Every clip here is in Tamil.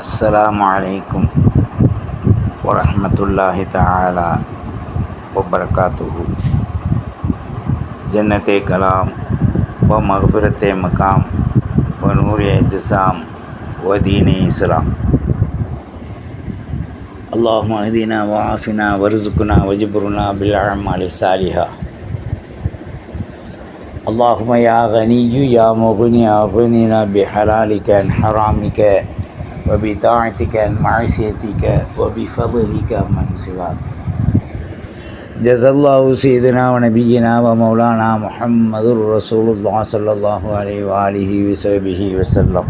السلام علیکم ورحمۃ اللہ تعالی وبرکاتہ جنت کلام و مغفرت مقام و نور اجسام و دین اسلام اللہ دینہ وافنہ ورزکنہ وجبرنا بالعمال صالحہ اللہ یا غنی یا مغنی اغنینا بحلالک ان حرامک وبطاعتك عن معصيتك وبفضلك من سواك. جزا الله سيدنا ونبينا ومولانا محمد رسول الله صلى الله عليه وآله وصحبه وسلم.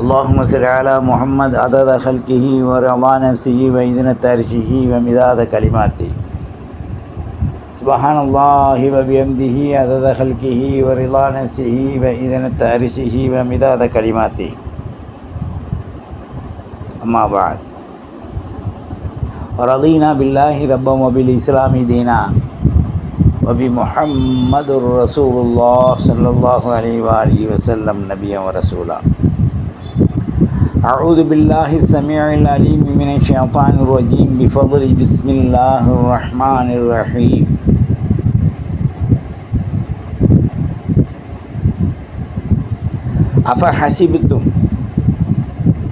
اللهم صل على محمد عدد خلقه ورضا نفسه وإذن ترشه ومداد كلماته. سبحان الله وبحمده عدد خلقه ورضا نفسه وإذن ترشه ومداد كلماته. أما بعد. ورضينا بالله ربا وبالإسلام دينا. وبمحمد رسول الله صلى الله عليه وآله وسلم نبيا ورسولا. أعوذ بالله السميع العليم من الشيطان الرجيم. بفضل بسم الله الرحمن الرحيم. أفحسبتم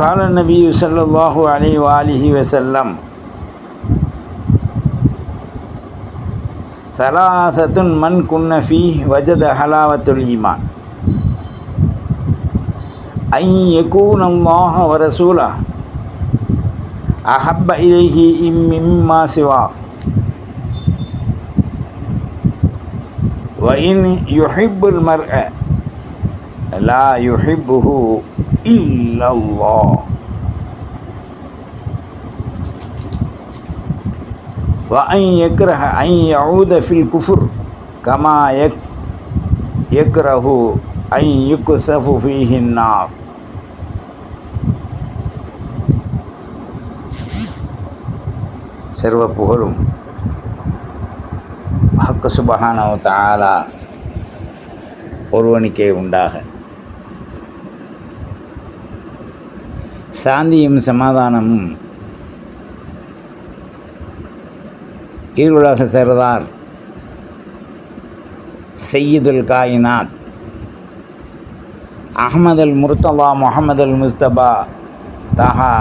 وقال النبي صلى الله عليه وآله وسلم ثلاثة من كن فيه وجد حلاوة الإيمان. أن يكون الله ورسوله أحب إليه مما سواه. وإن يحب المرء لا يحبه إلا الله وأن يكره أن يعود في الكفر كما يكره أن يكثف فيه النار சர்வ புகழும் ஹக்க சுபஹானவ தாலா ஒருவனுக்கே உண்டாக சாந்தியும் சமாதானமும் ஈருலக சர்தார். செய்யுதுல் காயினாத். அஹமது அல் முர்தலா முகமது அல் முஸ்தபா தஹா.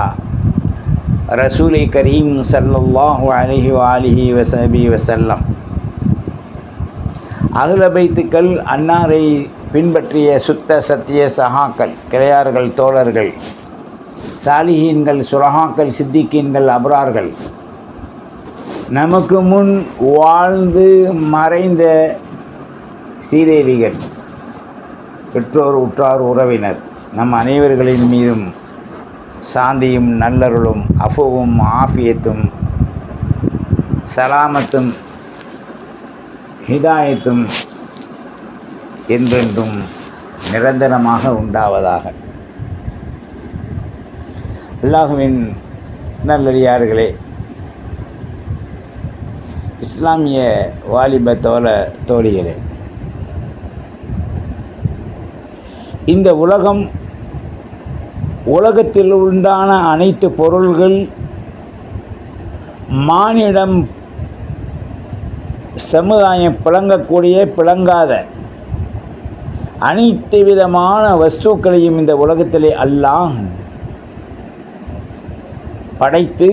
ரசூலை கரீம் சல்லல்லாஹு அலஹி அலிஹி வசபி வசல்லம் அகிலபைத்துக்கள் அன்னாரை பின்பற்றிய சுத்த சத்திய சகாக்கள் கிளையார்கள் தோழர்கள். சாலிஹீன்கள் சுரஹாக்கள் சித்திக்கீன்கள் அபரார்கள். நமக்கு முன் வாழ்ந்து மறைந்த சீதேவிகள் பெற்றோர் உற்றார் உறவினர் நம் அனைவர்களின் மீதும் சாந்தியும் நல்லருளும் அஃபுவும் ஆஃபியத்தும் சலாமத்தும் ஹிதாயத்தும் என்றென்றும் நிரந்தரமாக உண்டாவதாக. அல்லாஹுவின் நல்லடியார்களே இஸ்லாமிய வாலிப தோல தோழிகளே இந்த உலகம் உலகத்தில் உண்டான அனைத்து பொருள்கள் மானிடம் சமுதாயம் பிளங்கக்கூடிய பிளங்காத அனைத்து விதமான வஸ்துக்களையும் இந்த உலகத்திலே அல்லாஹ் படைத்து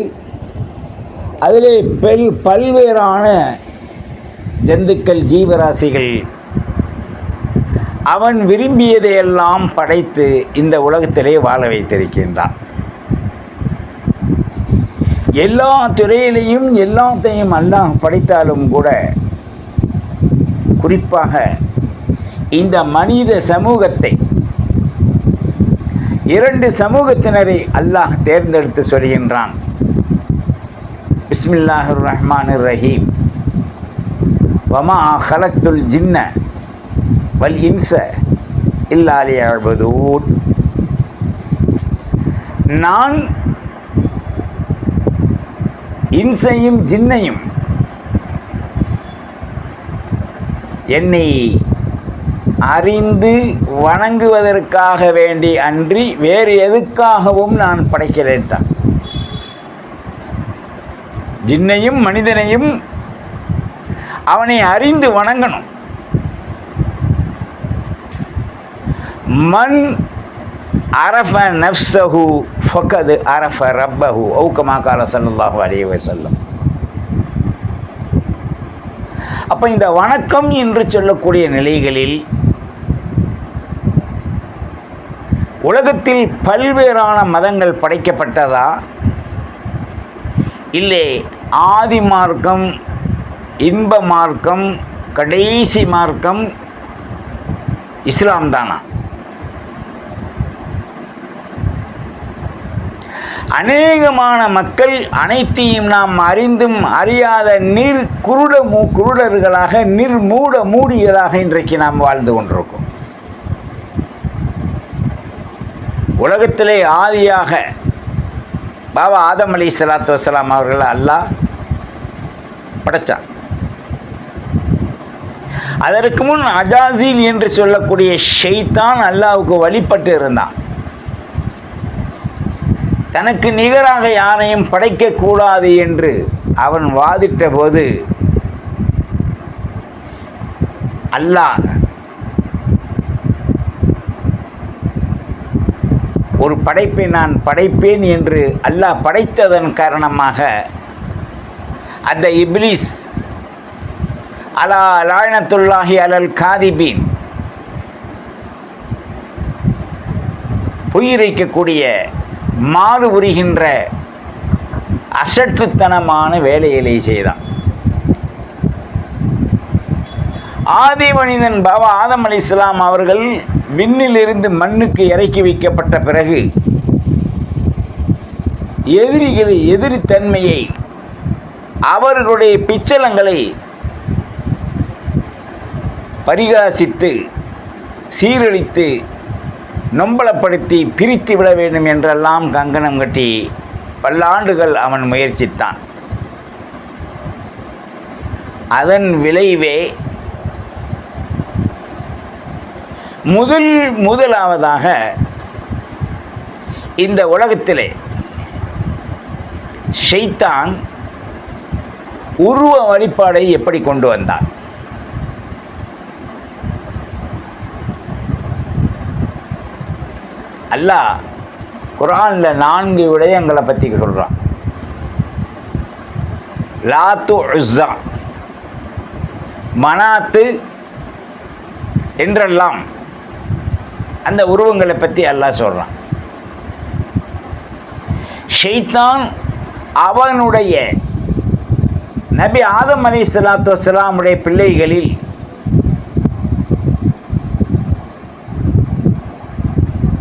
அதிலே பெல் பல்வேறான ஜந்துக்கள் ஜீவராசிகள் அவன் விரும்பியதையெல்லாம் படைத்து இந்த உலகத்திலே வாழ வைத்திருக்கின்றான். எல்லா துறையிலையும் எல்லாத்தையும் அல்லாஹ் படைத்தாலும் கூட குறிப்பாக இந்த மனித சமூகத்தை இரண்டு சமூகத்தினரை அல்லாஹ் தேர்ந்தெடுத்து சொல்கின்றான். பிஸ்மில்லாஹிர் ரஹ்மான் ரஹீம் வமா ஹலத்துல் ஜின்ன வல் இன்ச இல்லாலியாழ்வதூர் நான் இன்சையும் ஜின்னையும் என்னை அறிந்து வணங்குவதற்காக வேண்டி அன்றி வேறு எதுக்காகவும் நான் படைக்கிறேன் ஜின்னையும் மனிதனையும் அவனை அறிந்து வணங்கணும். மண் அரஃப நஃப்சஹு ஃபக்கது அரஃப ரப்பஹு. ஔக்கமா கால சல்லல்லாஹு அலைஹி செல்லும் அப்போ இந்த வணக்கம் என்று சொல்லக்கூடிய நிலைகளில் உலகத்தில் பல்வேறான மதங்கள் படைக்கப்பட்டதா? இல்லை ஆதி மார்க்கம் இன்ப மார்க்கம் கடைசி மார்க்கம் இஸ்லாம் தானா? அநேகமான மக்கள் அனைத்தையும் நாம் அறிந்தும் அறியாத நீர் குருட மூ குருடர்களாக நிர்மூட மூடிகளாக இன்றைக்கு நாம் வாழ்ந்து கொண்டிருக்கோம். உலகத்திலே ஆதியாக பாபா ஆதம் அலி சலாத்து வசலாம் அவர்கள் அல்லாஹ் படைச்சான் அதற்கு முன் அஜாசில் என்று சொல்லக்கூடிய ஷெய்தான் அல்லாவுக்கு வழிபட்டு இருந்தான். தனக்கு நிகராக யாரையும் படைக்கக்கூடாது என்று அவன் வாதிட்ட போது அல்லாஹ் ஒரு படைப்பை நான் படைப்பேன் என்று அல்லாஹ் படைத்ததன் காரணமாக அந்த இப்லீஸ் அலா லாயனத்துல்லாஹி அலல் காதிபீன் பொய்யிரைக்கக்கூடிய மாறு உரிகின்ற அசட்டுத்தனமான வேலைகளை செய்தான். ஆதி மனிதன் பாபா ஆதம் அலி இஸ்லாம் அவர்கள் விண்ணிலிருந்து மண்ணுக்கு இறக்கி வைக்கப்பட்ட பிறகு எதிரிகளை எதிரித்தன்மையை அவர்களுடைய பிச்சலங்களை பரிகாசித்து சீரழித்து நொம்பலப்படுத்தி பிரித்து விட வேண்டும் என்றெல்லாம் கங்கணம் கட்டி பல்லாண்டுகள் அவன் முயற்சித்தான். அதன் விளைவே முதல் முதலாவதாக இந்த உலகத்திலே ஷெய்தான் உருவ வழிபாடை எப்படி கொண்டு வந்தான்? அல்லாஹ் குரானில் நான்கு விடயங்களை பற்றி சொல்கிறான் லாத்து உஸ்ஸா மனாத்து என்றெல்லாம் அந்த உருவங்களை பற்றி அல்லாஹ் சொல்கிறான் ஷெய்தான் அவனுடைய நபி ஆதம் அலி சலாத்து வலாமுடைய பிள்ளைகளில்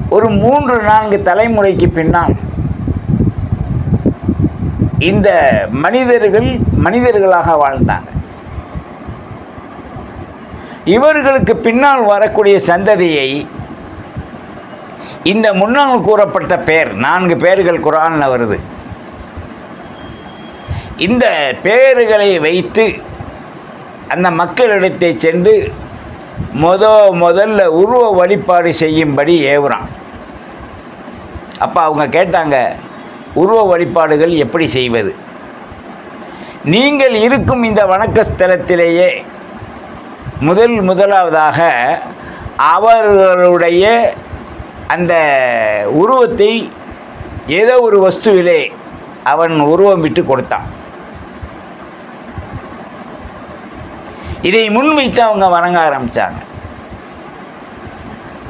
ஒரு மூன்று நான்கு தலைமுறைக்கு பின்னால் இந்த மனிதர்கள் மனிதர்களாக வாழ்ந்தாங்க. இவர்களுக்கு பின்னால் வரக்கூடிய சந்ததியை இந்த முன்னால் கூறப்பட்ட பெயர் நான்கு பேர்கள் குரானில் வருது. இந்த பெயர்களை வைத்து அந்த மக்களிடத்தை சென்று முத முதல்ல உருவ வழிபாடு செய்யும்படி ஏவுறான். அப்போ அவங்க கேட்டாங்க உருவ வழிபாடுகள் எப்படி செய்வது? நீங்கள் இருக்கும் இந்த வணக்க ஸ்தலத்திலேயே முதல் முதலாவதாக அவர்களுடைய அந்த உருவத்தை ஏதோ ஒரு வஸ்துவிலே அவன் உருவம் விட்டு கொடுத்தான். இதை முன்வைத்து அவங்க வணங்க ஆரம்பித்தாங்க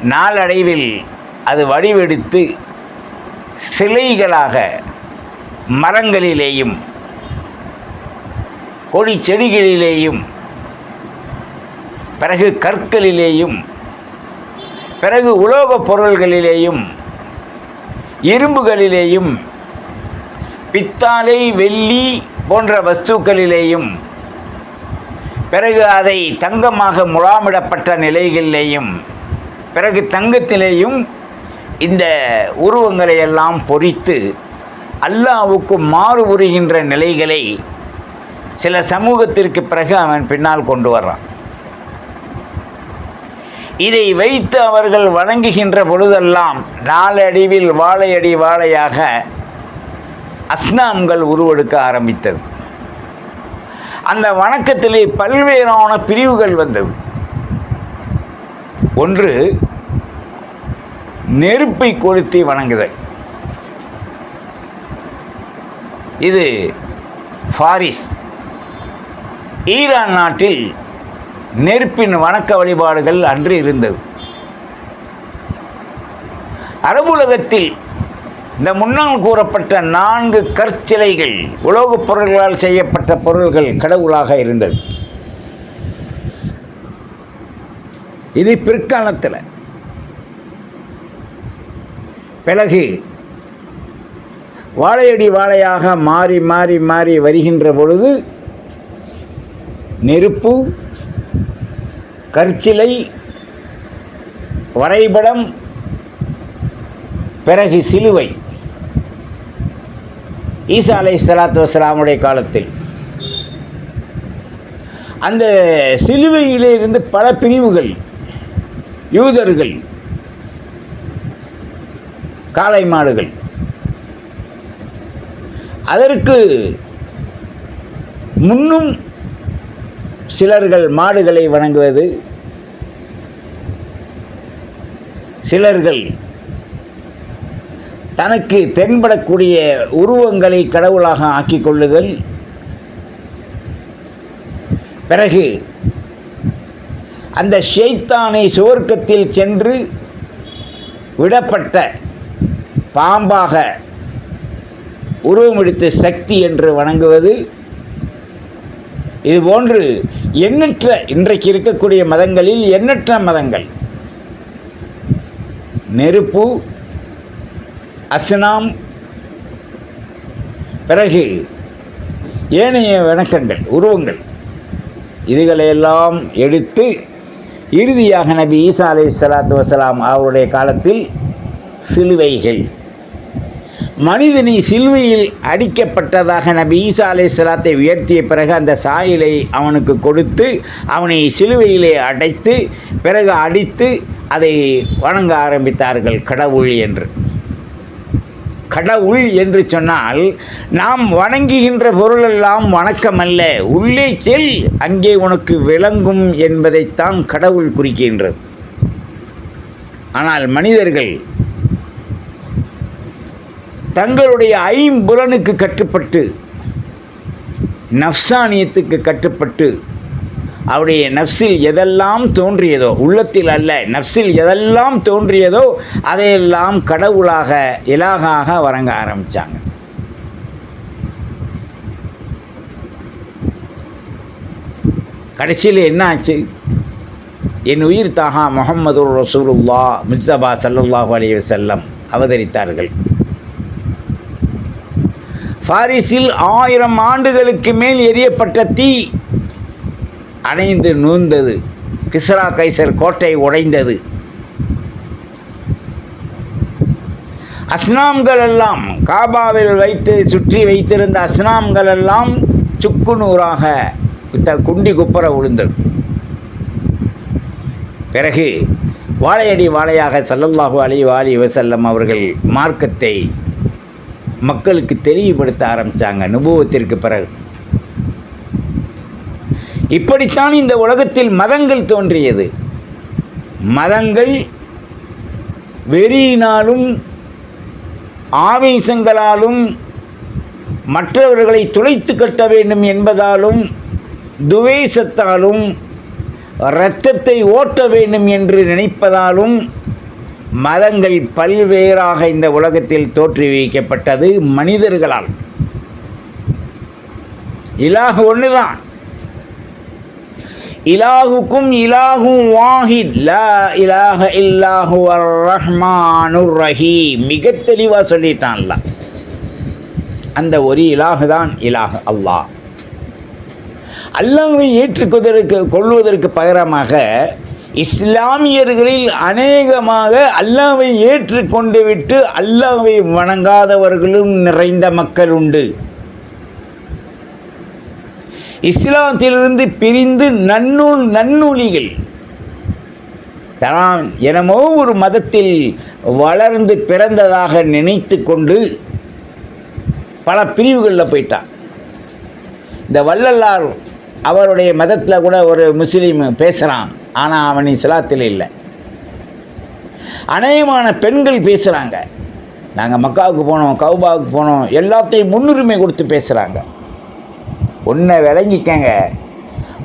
நாளடைவில் அது வடிவெடுத்து சிலைகளாக மரங்களிலேயும் கொடி செடிகளிலேயும் பிறகு கற்களிலேயும் பிறகு உலோகப் பொருள்களிலேயும் இரும்புகளிலேயும் பித்தாலை வெள்ளி போன்ற வஸ்துக்களிலேயும் பிறகு அதை தங்கமாக முழாமிடப்பட்ட நிலைகளிலேயும் பிறகு தங்கத்திலேயும் இந்த உருவங்களை எல்லாம் பொறித்து அல்லாவுக்கு மாறு உருகின்ற நிலைகளை சில சமூகத்திற்கு பிறகு அவன் பின்னால் கொண்டு வர்றான். இதை வைத்து அவர்கள் வணங்குகின்ற பொழுதெல்லாம் நாளடிவில் வாழையடி வாழையாக அஸ்னாம்கள் உருவெடுக்க ஆரம்பித்தது. அந்த வணக்கத்திலே பல்வேறான பிரிவுகள் வந்தது. ஒன்று நெருப்பை கொளுத்தி வணங்குதல். இது ஃபாரிஸ் ஈரான் நாட்டில் நெருப்பின் வணக்க வழிபாடுகள் அன்று இருந்தது. அரபுலகத்தில் இந்த முன்னால் கூறப்பட்ட நான்கு கற்சிலைகள் உலோகப் பொருள்களால் செய்யப்பட்ட பொருள்கள் கடவுளாக இருந்தது. இது பிற்காலத்தில். பிறகு வாழையடி வாழையாக மாறி மாறி மாறி வருகின்ற பொழுது நெருப்பு கற்சிலை வரைபடம் பிறகு சிலுவை. ஈசா அலை சலாத்து வசலாமுடைய காலத்தில். அந்த சிலுவையிலே இருந்து பல பிரிவுகள் யூதர்கள் காளை மாடுகள். அதற்கு முன்னும் சிலர்கள் மாடுகளை வணங்குவது. சிலர்கள் தனக்கு தென்படக்கூடிய உருவங்களை கடவுளாக ஆக்கிக் கொள்ளுதல் பிறகு அந்த ஷெய்தானை சுவர்க்கத்தில் சென்று விடப்பட்ட பாம்பாக உருவமெடுத்த சக்தி என்று வணங்குவது. இது போன்று எண்ணற்ற இன்றைக்கு இருக்கக்கூடிய மதங்களில் எண்ணற்ற மதங்கள். நெருப்பு அஸ்னாம் பிறகு ஏனைய வணக்கங்கள் உருவங்கள். இதுகளையெல்லாம் எடுத்து இறுதியாக நபி ஈசா அலை சலாத்து வசலாம் அவருடைய காலத்தில் சிலுவைகள். மனிதனி சிலுவையில் அடிக்கப்பட்டதாக நபி ஈசா அலை சலாத்தை உயர்த்திய பிறகு அந்த சாயலை அவனுக்கு கொடுத்து அவனை சிலுவையிலே அடைத்து பிறகு அடித்து அதை வணங்க ஆரம்பித்தார்கள். கடவுள் என்று. கடவுள் என்று சொன்னால் நாம் வணங்குகின்ற பொருளெல்லாம் வணக்கம் அல்ல உள்ளே செல் அங்கே உனக்கு விளங்கும் என்பதைத்தான் கடவுள் குறிக்கின்றது. ஆனால் மனிதர்கள் தங்களுடைய ஐம்புலனுக்கு கட்டுப்பட்டு நஃப்சானியத்துக்கு கட்டுப்பட்டு அவருடைய நஃப்ஸில் எதெல்லாம் தோன்றியதோ உள்ளத்தில் அல்ல நஃப்ஸில் எதெல்லாம் தோன்றியதோ அதையெல்லாம் கடவுளாக இலாகாக வணங்க ஆரம்பித்தாங்க கடைசியில் என்ன ஆச்சு? என் உயிர் தாகா முகமது ரசூலுல்லா முஸ்தபா சல்லுல்லாஹு அலைஹி செல்லம் அவதரித்தார்கள். பாரிஸில் ஆயிரம் ஆண்டுகளுக்கு மேல் எரியப்பட்ட தீ அணைந்து நூந்தது கிஸ்ரா கைசர் கோட்டை உடைந்தது. அஸ்னாம்கள் எல்லாம் காபாவில் வைத்து சுற்றி வைத்திருந்த அஸ்னாம்கள் எல்லாம் சுக்குநூறாக த- குண்டி குப்புற விழுந்தது பிறகு வாழையடி வாழையாக சல்லல்லாஹு அலி வாலி வசல்லம் அவர்கள் மார்க்கத்தை மக்களுக்கு தெளிவுபடுத்த ஆரம்பித்தாங்க அனுபவத்திற்கு பிறகு. இப்படித்தான் இந்த உலகத்தில் மதங்கள் தோன்றியது. மதங்கள் வெறியினாலும் ஆவேசங்களாலும் மற்றவர்களை துளைத்து கட்ட வேண்டும் என்பதாலும் துவேசத்தாலும் இரத்தத்தை ஓட்ட வேண்டும் என்று நினைப்பதாலும் மதங்கள் பல்வேறாக இந்த உலகத்தில் தோற்றுவிக்கப்பட்டது மனிதர்களால். இலாகு ஒன்று தான் இலாகுக்கும் இலாகு வாஹித். லா இலாஹ இல்லாஹு ரஹ்மானுர் ரஹீம். மிக தெளிவாக சொல்லிட்டான்ல அந்த ஒரு இலாகு தான் இலாக அல்லாஹ். அல்லாஹ்வை ஏற்றுக்கொள்வதற்கு கொள்வதற்கு பகரமாக இஸ்லாமியர்களில் அநேகமாக அல்லாவை ஏற்றுக்கொண்டு விட்டு அல்லாவை வணங்காதவர்களும் நிறைந்த மக்கள் உண்டு. இஸ்லாத்திலிருந்து பிரிந்து நன்னூல் நன்னூலிகள். தான் எனமோ ஒரு மதத்தில் வளர்ந்து பிறந்ததாக நினைத்து கொண்டு பல பிரிவுகளில் போயிட்டான். இந்த வள்ளலார் அவருடைய மதத்தில் கூட ஒரு முஸ்லீம் பேசுகிறான் ஆனால் அவன் இஸ்லாத்தில் இல்லை. அநேகமான பெண்கள் பேசுகிறாங்க நாங்கள் மக்காவுக்கு போனோம் கவுபாவுக்கு போனோம் எல்லாத்தையும் முன்னுரிமை கொடுத்து பேசுகிறாங்க ஒன்றை விளங்கிக்கங்க.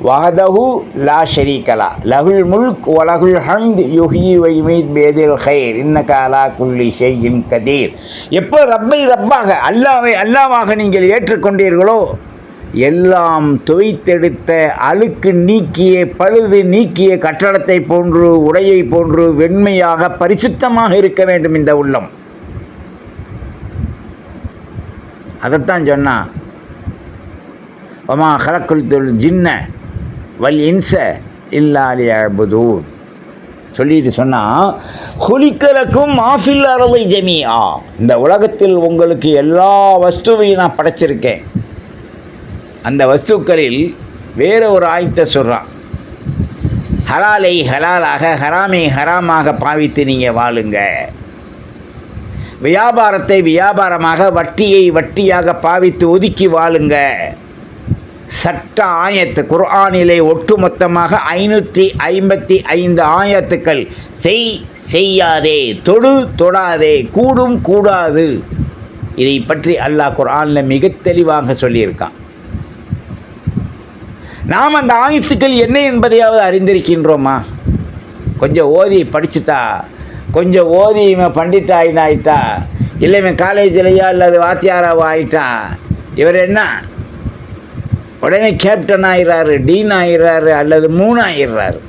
வஹதஹு லா ஷரீகலா லகுல் முல்க் வலகுல் ஹந்த் யுஹி வைமீத் பேதில் ஹைர் இன்னக அலா குல்லி ஷெய்யின் கதீர். எப்போ ரப்பை ரப்பாக அல்லாவை அல்லாவாக நீங்கள் ஏற்றுக்கொண்டீர்களோ எல்லாம் துவைத்தெடுத்த அழுக்கு நீக்கிய பழுது நீக்கிய கட்டடத்தை போன்று உடையை போன்று வெண்மையாக பரிசுத்தமாக இருக்க வேண்டும் இந்த உள்ளம். அதைத்தான் சொன்னான் ஒமா ஹலக்குல் தொழில் ஜின்ன வல் இன்ச இல்லாலி அபுதூன் சொல்லிட்டு சொன்னால் ஹுலிக்கலக்கும் ஆஃபில் அறவை ஜெமியா இந்த உலகத்தில் உங்களுக்கு எல்லா வஸ்துவையும் நான் படைச்சிருக்கேன். அந்த வஸ்துக்களில் வேற ஒரு ஆயத்தை சொல்கிறான் ஹலாலை ஹலாலாக ஹராமை ஹராமாக பாவித்து நீங்கள் வாழுங்க. வியாபாரத்தை வியாபாரமாக வட்டியை வட்டியாக பாவித்து ஒதுக்கி வாழுங்க. சட்ட ஆயத்து குர்ஆனிலே ஒட்டுமொத்தமாக ஐநூற்றி ஐம்பத்தி ஐந்து ஆயத்துக்கள் செய் செய்யாதே தொடு தொடாதே கூடும் கூடாது. இதை பற்றி அல்லாஹ் குர்ஆனில் மிக தெளிவாக சொல்லியிருக்கான். நாம் அந்த ஆயுத்துக்கள் என்ன என்பதையாவது அறிந்திருக்கின்றோமா? கொஞ்சம் ஓதி படிச்சுட்டா கொஞ்சம் ஓதி இவன் பண்டிட் ஆயினா ஆயிட்டா இல்லை இவன் காலேஜ்லையோ அல்லது வாத்தியாராவோ ஆயிட்டா இவர் என்ன? உடனே கேப்டன் ஆயிடுறாரு டீன் ஆயிடுறாரு அல்லது மூணு ஆயிடுறாரு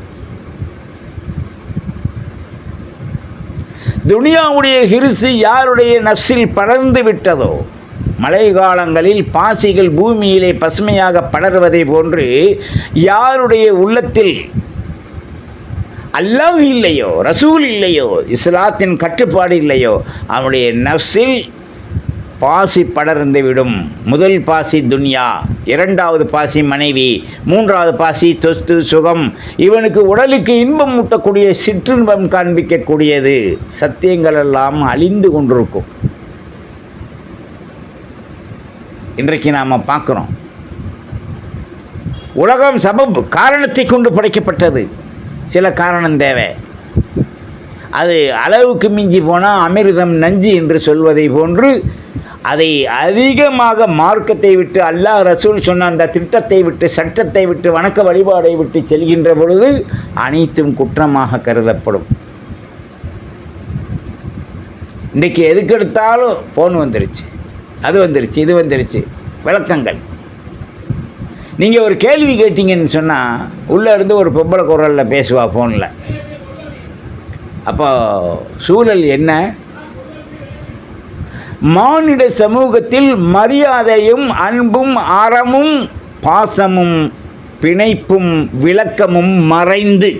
துனியாவுடைய ஹிருசு யாருடைய நஃப்ஸில் படர்ந்து விட்டதோ? மழை காலங்களில் பாசிகள் பூமியிலே பசுமையாக படர்வதை போன்று யாருடைய உள்ளத்தில் அல்லாஹ் இல்லையோ ரசூல் இல்லையோ இஸ்லாத்தின் கட்டுப்பாடு இல்லையோ அவனுடைய நஃப்ஸில் பாசி படர்ந்து விடும். முதல் பாசி துன்யா இரண்டாவது பாசி மனைவி மூன்றாவது பாசி தொஸ்து சுகம். இவனுக்கு உடலுக்கு இன்பம் ஊட்டக்கூடிய சிற்றின்பம் காண்பிக்கக்கூடியது. சத்தியங்கள் எல்லாம் அழிந்து கொண்டிருக்கும். இன்றைக்கு நாம் பார்க்குறோம். உலகம் சபப் காரணத்தை கொண்டு படைக்கப்பட்டது. சில காரணம் தேவை. அது அளவுக்கு மிஞ்சி போனால் அமிர்தம் நஞ்சு என்று சொல்வதை போன்று அதை அதிகமாக மார்க்கத்தை விட்டு அல்லாஹ் ரசூல் சொன்ன அந்த திட்டத்தை விட்டு சட்டத்தை விட்டு வணக்க வழிபாடை விட்டு செல்கின்ற பொழுது அனைத்தும் குற்றமாக கருதப்படும். இன்றைக்கி எதுக்கெடுத்தாலும் ஃபோன் வந்துருச்சு. அது வந்துருச்சு இது வந்துருச்சு. விளக்கங்கள். நீங்கள் ஒரு கேள்வி கேட்டீங்கன்னு சொன்னால் உள்ளே இருந்து ஒரு பொம்பளை குரலில் பேசுவா ஃபோனில் அப்போ சூழல் என்ன? மானிட சமூகத்தில் மரியாதையும் அன்பும் அறமும் பாசமும் பிணைப்பும் விளக்கமும் மறைந்து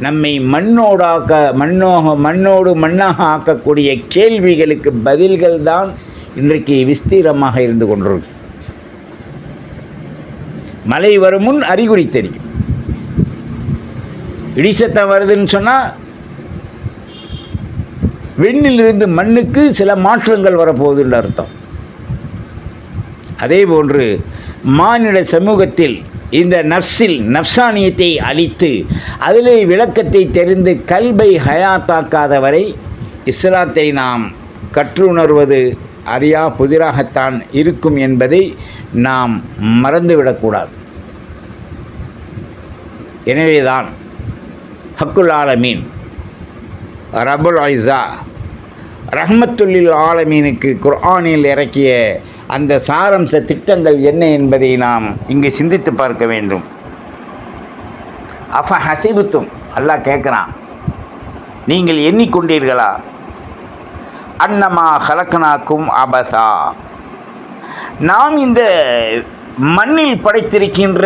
நம்மை மண்ணோடாக்க மண்ணோக மண்ணோடு மண்ணாக ஆக்கக்கூடிய கேள்விகளுக்கு பதில்கள் தான் இன்றைக்கு விஸ்தீரமாக இருந்து கொண்டிருக்கு மழை வரும் முன் அறிகுறி தெரியும். இடிசத்தம் வருதுன்னு சொன்னால் விண்ணிலிருந்து மண்ணுக்கு சில மாற்றங்கள் வரப்போகுதுன்ற அர்த்தம். அதே போன்று மானிட சமூகத்தில் இந்த நர்ஸில் நப்சானியத்தை அழித்து அதிலே விளக்கத்தை தெரிந்து கல்பை ஹயாத்தாக்காதவரை இஸ்லாத்தை நாம் கற்றுணர்வது அறியா புதிராகத்தான் இருக்கும் என்பதை நாம் மறந்துவிடக்கூடாது. எனவேதான் ஹக்குல் ஆலமீன் ரபுல் ஐசா ரஹமத்துல்லில் ஆலமீனுக்கு குர்ஆனில் இறக்கிய அந்த சாரம்ச திட்டங்கள் என்ன என்பதை நாம் இங்கு சிந்தித்து பார்க்க வேண்டும். அஃப ஹசிபுத்தும் அல்லாஹ் கேட்குறான் நீங்கள் எண்ணிக்கொண்டீர்களா? அன்னமா ஹலக்கனாக்கும் அபசா. நாம் இந்த மண்ணில் படைத்திருக்கின்ற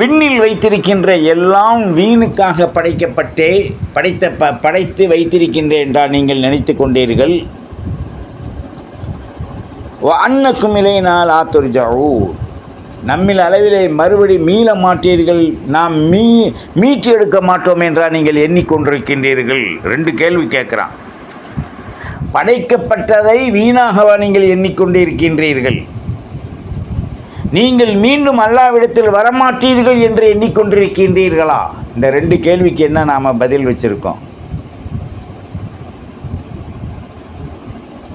விண்ணில் வைத்திருக்கின்ற எல்லாம் வீணுக்காக படைக்கப்பட்டே படைத்த ப படைத்து வைத்திருக்கின்றேன் என்றால் நீங்கள் நினைத்து கொண்டீர்கள். அன்னக்கும் இலையினால் ஆத்துர்ஜாவூ நம்மில் அளவிலே மறுபடி மீள மாட்டீர்கள். நாம் மீ மீட்டு எடுக்க மாட்டோம் என்றால் நீங்கள் எண்ணிக்கொண்டிருக்கின்றீர்கள். ரெண்டு கேள்வி கேட்குறான். படைக்கப்பட்டதை வீணாகவா நீங்கள் எண்ணிக்கொண்டிருக்கின்றீர்கள் நீங்கள் மீண்டும் அல்லாவிடத்தில் வரமாட்டீர்கள் என்று எண்ணிக்கொண்டிருக்கின்றீர்களா? இந்த ரெண்டு கேள்விக்கு என்ன நாம் பதில் வச்சிருக்கோம்?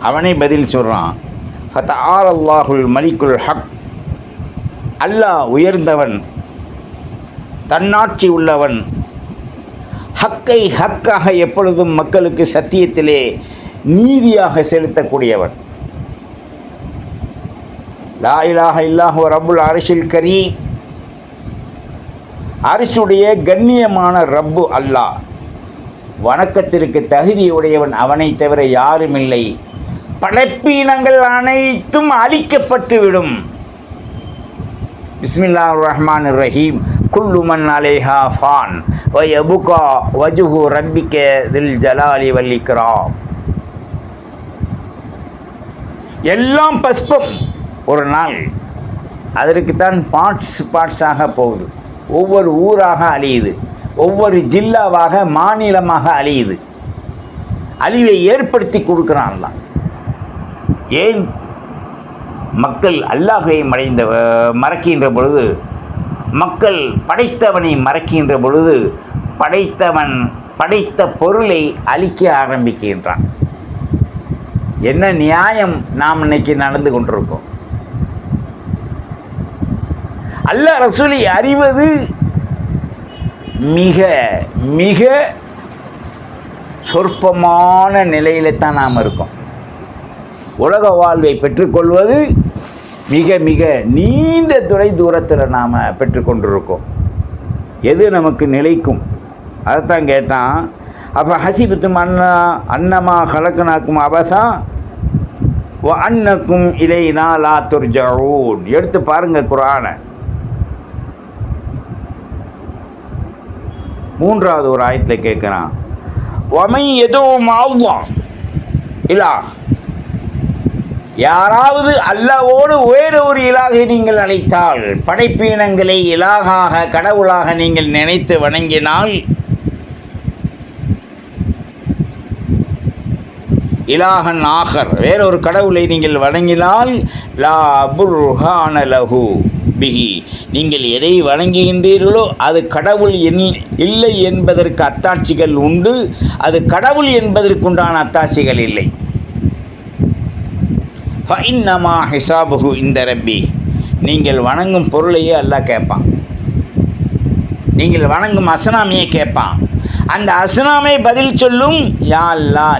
அவனே பதில் சொல்கிறான் ஃபத் ஆர் அல்லாஹுல் மலிக்குல் ஹக். அல்லாஹ் உயர்ந்தவன் தன்னாட்சி உள்ளவன். ஹக்கை ஹக்காக எப்பொழுதும் மக்களுக்கு சத்தியத்திலே நீதியாக செலுத்தக்கூடியவன். லா இலாஹ இல்லாஹ் ரப்புல் அரிசில் கரி அரிசுடைய கண்ணியமான ரப்பு அல்லாஹ் வணக்கத்திற்கு தகுதியுடையவன் அவனை தவிர யாரும் இல்லை படைப்பீனங்கள் அனைத்தும் அழிக்கப்பட்டுவிடும். பிஸ்மில்லா ரஹ்மான் ரஹீம். குல்லு மன் அலேஹா ஃபான். வயபுகா வஜுஹு ரப்பிக்க தில் ஜலாலி வல்லிக்ராம் எல்லாம் பஸ்பம். ஒரு நாள் அதற்குத்தான் பார்ட்ஸ் பார்ட்ஸாக போகுது. ஒவ்வொரு ஊராக அழியுது. ஒவ்வொரு ஜில்லாவாக மாநிலமாக அழியுது. அழிவை ஏற்படுத்தி கொடுக்குறான்லாம். ஏன்? மக்கள் அல்லாஹை மறைந்த மறக்கின்ற பொழுது மக்கள் படைத்தவனை மறக்கின்ற பொழுது படைத்தவன் படைத்த பொருளை அழிக்க ஆரம்பிக்கின்றான். என்ன நியாயம் நாம் இன்னைக்கு நடந்து கொண்டிருக்கோம்? அல்ல ரசூலை அறிவது மிக மிக சொற்பமான நிலையில தான் நாம் இருக்கோம். உலக வாழ்வை பெற்றுக்கொள்வது மிக மிக நீண்ட துறை தூரத்தில் நாம் பெற்றுக்கொண்டிருக்கோம். எது நமக்கு நிலைக்கும்? அதைத்தான் கேட்டான். அப்போ ஹசிபுத்தும் அண்ணா அன்னமா கலக்கனாக்கும் அபசா அன்னக்கும் இலைனா லா துர்ஜூன் எடுத்து பாருங்க குரானை. மூன்றாவது ஒரு ஆயத்தில் கேட்குறான் ஒமை எதுவும் ஆகும் இல்லா. யாராவது அல்லாவோடு வேறு ஒரு இலாகை நீங்கள் அழைத்தால் படைப்பீனங்களை இலாகாக கடவுளாக நீங்கள் நினைத்து வணங்கினால் இலாகன் ஆகர். வேறொரு கடவுளை நீங்கள் வணங்கினால் லா புர்ஹான லஹு பிகி நீங்கள் எதை வணங்குகின்றீர்களோ அது கடவுள் என் இல்லை என்பதற்கு அத்தாட்சிகள் உண்டு. அது கடவுள் என்பதற்குண்டான அத்தாட்சிகள் இல்லை. ஃபைன்னமா ஹிசாபுகு இந்த ரப்பி. நீங்கள் வணங்கும் பொருளையே அல்லாஹ் கேட்பான். நீங்கள் வணங்கும் அசனாமியை கேட்பான். அந்த அசனாமை பதில் சொல்லும் யா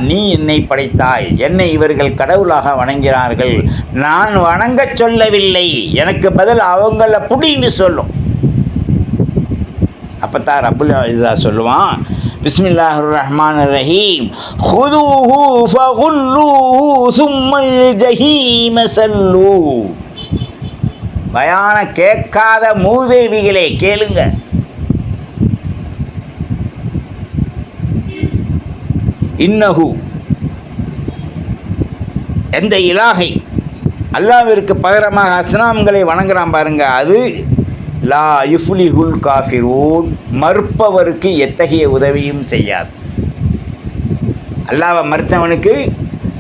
நீ என்னை படைத்தாய். என்னை இவர்கள் கடவுளாக வணங்கிறார்கள் நான் வணங்க சொல்லவில்லை. எனக்கு பதில் அவங்கள புடின்னு சொல்லும். அப்பத்தான் அபுல் இசா சொல்லுவான் பிஸ்மில்லாஹ் ரஹ்மான் ரஹீம். ஹுதூஹு ஃபகுல்லூஹு சும்மல் ஜஹீம சல்லூ. பயான கேட்காத மூதேவிகளே கேளுங்க. இன்னஹு எந்த இலாகை? அல்லாவிற்கு பகரமாக அஸ்னாம்களை வணங்குறான் பாருங்க அது லா யுஃப்லிஹுல் காஃபிரூன் மறுப்பவருக்கு எத்தகைய உதவியும் செய்யாது. அல்லாவை மறுத்தவனுக்கு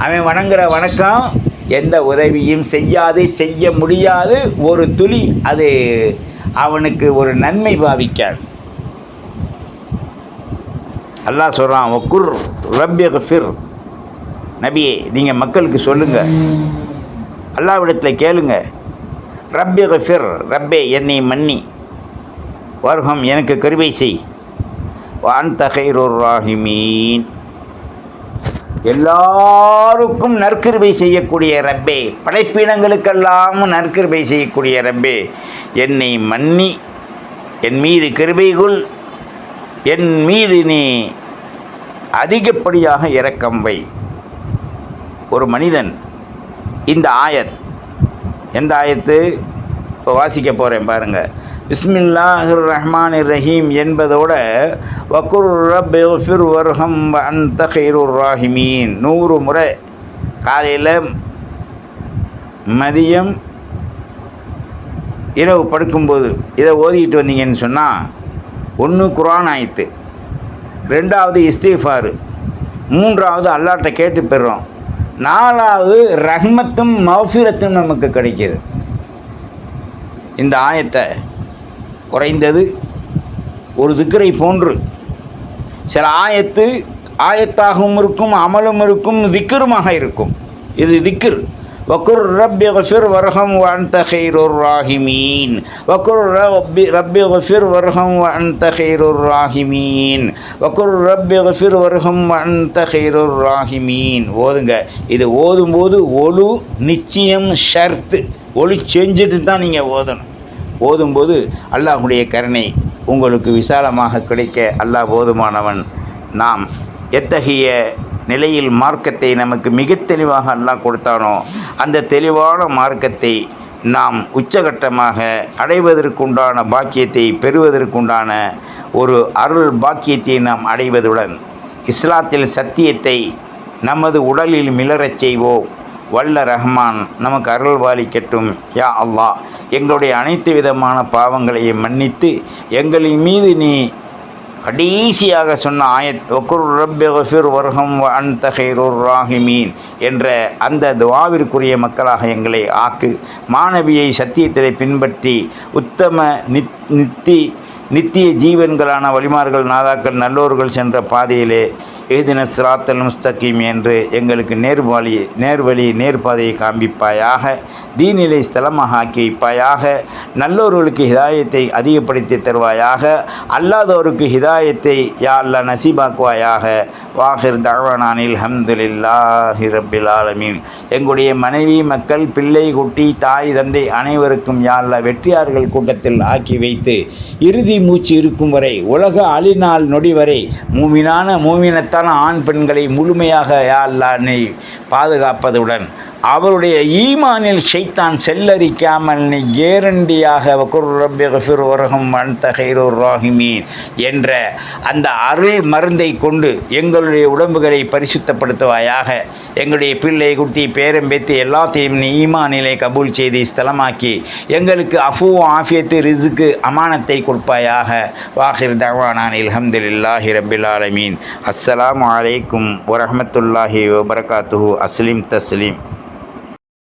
அவன் வணங்குற வணக்கம் எந்த உதவியும் செய்யாது செய்ய முடியாது. ஒரு துளி அது அவனுக்கு ஒரு நன்மை பாவிக்காது. அல்லாஹ் சொல்கிறான் ஒக்குர் ரப்ய ஃபிர் நபியே நீங்கள் மக்களுக்கு சொல்லுங்கள் அல்லாவிடத்தில் கேளுங்க. ரப்பி ஃபிர் ரப்பே என்னை மன்னி. வருகம் எனக்கு கருவை செய். வான் தகைரூர் ராஹிமீன். எல்லாருக்கும் நற்கிருபை செய்யக்கூடிய ரப்பே படைப்பினங்களுக்கெல்லாம் நற்கிருபை செய்யக்கூடிய ரப்பே என்னை மன்னி என் மீது கிருபைகுள் என் மீது நீ அதிகப்படியாக இரக்கம் வை. ஒரு மனிதன் இந்த ஆயத் எந்த ஆயத்து? இப்போ வாசிக்க போகிறேன் பாருங்கள் பிஸ்மில்லாஹிர் ரஹ்மான் ரஹீம் என்பதோட வக்குர் ரப் வர்ஹம் அந்த ஹைருர் ராஹிமீன் நூறு முறை. காலையில் மதியம் இரவு படுக்கும்போது இதை ஓதிக்கிட்டு வந்தீங்கன்னு சொன்னால் ஒன்று குரான் ஆயித்து. ரெண்டாவது இஸ்திஃபாரு. மூன்றாவது அல்லாட்ட கேட்டு பெறுறோம் நாலாவது ரஹ்மத்தும் மௌஃபிரத்தும் நமக்கு கிடைக்கிது. இந்த ஆயத்தை குறைந்தது ஒரு திக்கரை போன்று. சில ஆயத்து ஆயத்தாகவும் இருக்கும் அமலும் இருக்கும் திக்கருமாக இருக்கும். இது திக்கர் வக்குர் ரப்பி கஃபிர் வர்ஹம் வஅன்த ஹைருர் ராஹிமீன் வக்குர் ரப்பி ரப்பி கஃபிர் வர்ஹம் வஅன்த ஹைருர் ராஹிமீன் வக்குர் ரப்பி கஃபிர் வர்ஹம் வஅன்த ஹைருர் ராஹிமீன் ஓதுங்க. இது ஓதும்போது ஒழு நிச்சயம் ஷர்த்து. ஒளி செஞ்சுட்டு தான் நீங்கள் ஓதணும். ஓதும்போது அல்லாஹுடைய கருணை உங்களுக்கு விசாலமாக கிடைக்க அல்லாஹ் போதுமானவன். நாம் எத்தகைய நிலையில் மார்க்கத்தை நமக்கு மிக தெளிவாக அல்லாஹ் கொடுத்தானோ அந்த தெளிவான மார்க்கத்தை நாம் உச்சகட்டமாக அடைவதற்குண்டான பாக்கியத்தை பெறுவதற்குண்டான ஒரு அருள் பாக்கியத்தை நாம் அடைவதுடன் இஸ்லாத்தில் சத்தியத்தை நமது உடலில் மிளரச் செய்வோம். வல்ல ரஹ்மான் நமக்கு அருள் பாலிக்கட்டும் யா அல்லாஹ் எங்களுடைய அனைத்து விதமான பாவங்களையும் மன்னித்து எங்களின் மீது நீ கடைசியாக சொன்ன ஆயத் ஒக்குர் ரப்பி வர்ஹம் வ அன்த ராஹிமீன் என்ற அந்த துவாவிற்குரிய மக்களாக எங்களை ஆக்கு. மாணவியை சத்தியத்திலே பின்பற்றி உத்தம நித் நித்தி நித்திய ஜீவன்களான வழிமார்கள் நாதாக்கள் நல்லோர்கள் சென்ற பாதையிலே எழுதின சிராத்தல் முஸ்தகீம் என்று எங்களுக்கு நேர்வழி நேர்வழி நேர்பாதையை காண்பிப்பாயாக தீநிலை ஸ்தலமாக ஆக்கி வைப்பாயாக நல்லோர்களுக்கு ஹிதாயத்தை அதிகப்படுத்தி தருவாயாக அல்லாதோருக்கு ஹிதாயத்தை யா அல்லா நசீபாக்குவாயாக. வாஹிர் தகவனானில் ஹம்துலில்லாஹி ரப்பில் ஆலமீன். எங்களுடைய மனைவி மக்கள் பிள்ளை குட்டி தாய் தந்தை அனைவருக்கும் யா அல்லா வெற்றியார்கள் கூட்டத்தில் ஆக்கி வைத்து இறுதி மூச்சு இருக்கும் வரை உலக அழிநாள் நொடி வரை மூமினான மூமினத்தான ஆண் பெண்களை முழுமையாக யாழ்லானை நீ பாதுகாப்பதுடன் அவருடைய ஈமானில் ஷைத்தான் செல்லரிக்காமல் நீ கேரண்டியாக உரகம் ரப்பி கஃபிர் என்ற அந்த அருள் மருந்தை கொண்டு எங்களுடைய உடம்புகளை பரிசுத்தப்படுத்துவாயாக. எங்களுடைய பிள்ளை குட்டி பேரம்பேத்தி எல்லாத்தையும் நீ ஈமானிலே கபூல் செய்து ஸ்தலமாக்கி எங்களுக்கு அஃபூ ஆஃபியத்து ரிசுக்கு அமானத்தை கொடுப்பாயாக வாஹிர் தவானான் அல்ஹம்துலில்லாஹி ரப்பில் ஆலமீன் அஸ்ஸலாமு அலைக்கும் வரஹ்மத்துல்லாஹி வபரகாத்துஹு அஸ்லிம் தஸ்லீம்